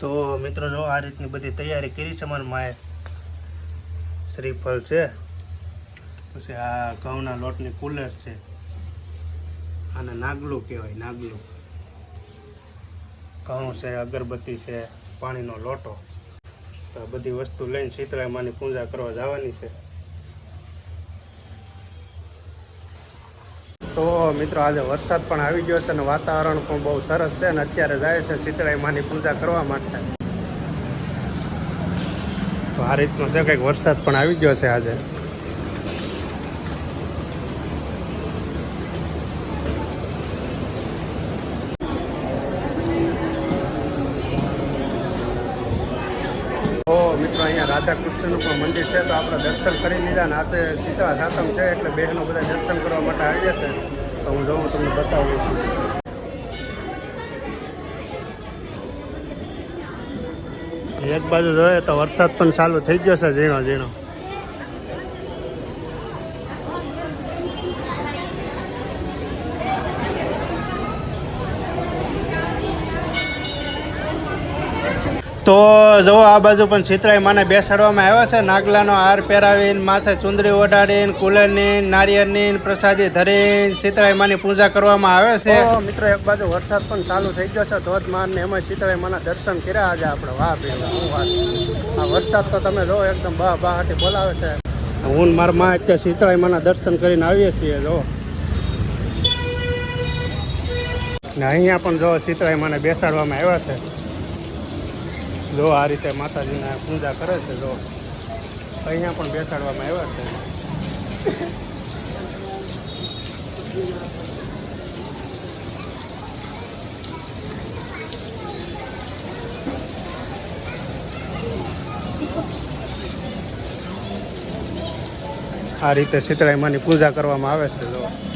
તો મિત્રો જો આ રીતની બધી તૈયારી કરી છે. મારા માએ શ્રીફળ છે, પછી આ ઘઉંના લોટની કુલર છે. આને નાગલું કહેવાય, નાગલું. ઘઉં છે, અગરબત્તી છે, પાણીનો લોટો. તો બધી વસ્તુ લઈને શીતળા માની પૂજા કરવા જવાની છે. તો મિત્રો આજે વરસાદ પણ આવી ગયો છે અને વાતાવરણ પણ બહુ સરસ છે અને અત્યારે જાય છે શીતળાઈ માની પૂજા કરવા માટે. તો આ રીતનો છે કંઈક વરસાદ પણ આવી ગયો છે આજે તો મિત્રો, અહીંયા રાધા કૃષ્ણનું પણ મંદિર છે, તો આપણે દર્શન કરી લીધા ને આજે સીતા સાતમ છે, એટલે બહેનો બધા દર્શન કરવા માટે આવી છે. તો હું જોઉં, તમને બતાવું. છું એક બાજુ જોઈએ તો વરસાદ પણ ચાલુ થઈ ગયો છે ઝીણો ઝીણો તો જુઓ આ બાજુ પણ ચિત્રાઈ માને બેસાડવામાં આવ્યા છે. નાગલાનો હાર પહેરાવીને માથે ચુંદડી ઓઢાડીને કુલરની, નારિયેળની, પ્રસાદી ધરીને ચિત્રાઈ માની પૂજા કરવામાં આવે છે. મિત્રો, એક બાજુ વરસાદ પણ ચાલુ થઈ ગયો છે. ધોધમાર ને એમાં સિતરાય માના દર્શન કર્યા. આજે આપણે વાહ ભીડ હું આ વરસાદ તો તમે જો એકદમ બા બાહાટી બોલાવે છે. હું મારા માં અત્યારે શીતળાઈ માના દર્શન કરીને આવીએ છીએ, જો. ને અહીંયા પણ જો શીતળાઈ માને બેસાડવામાં આવ્યા છે. જો આ રીતે માતાજીને પૂજા કરે છે, જો અહીંયા પણ બેસાડવામાં આવ્યા છે. આ રીતે શીતળાઈ માની પૂજા કરવામાં આવે છે, જો.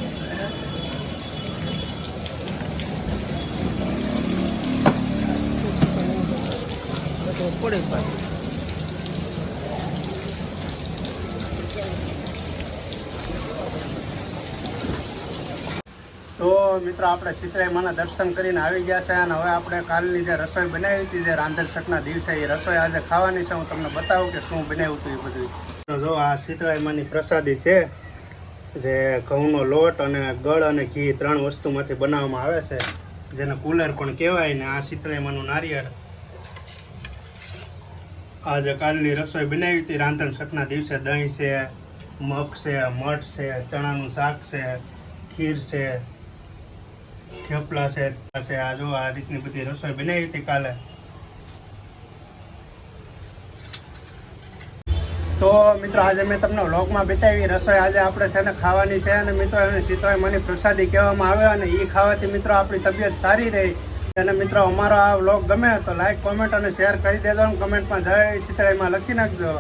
પડે પાછું તો મિત્રો, આપણે સીતરાઈ માના દર્શન કરીને આવી ગયા છે અને હવે આપણે કાલની જે રસોઈ બનાવી હતી, જે રાંધણ શકના દિવસે, એ રસોઈ આજે ખાવાની છે. હું તમને બતાવું કે શું બનાવ્યું હતું એ બધું. જો આ સીતરાઈ માની પ્રસાદી છે, જે ઘઉંનો લોટ અને ગળ અને ઘી ત્રણ વસ્તુમાંથી બનાવવામાં આવે છે. જેને કુલર પણ કહેવાય ને, આ સીતરાઈ માનું નારિયેળ. આજે કાલની રસોઈ બનાવી હતી. રાંધણ શકના દિવસે દહીં છે, મગ છે, મઠ છે, ચણાનું શાક છે, ખીર છે, થેપલા છે છે. આ જો આ રીતની બધી રસોઈ બનાવી હતી કાલે. તો મિત્રો, આજે મેં તમને વ્લોગમાં બતાવી રસોઈ આજે આપણે છે ને ખાવાની છે. અને મિત્રો, એને શીતળાઈ મને પ્રસાદી કહેવામાં આવે અને એ ખાવાથી મિત્રો, આપણી તબિયત સારી રહી. અને મિત્રો અમારો આ વ્લોગ ગમે તો લાઈક કોમેન્ટ અને શેર કરી દેજો અને કમેન્ટમાં જય શીતળાઈમાં લખી નાખજો.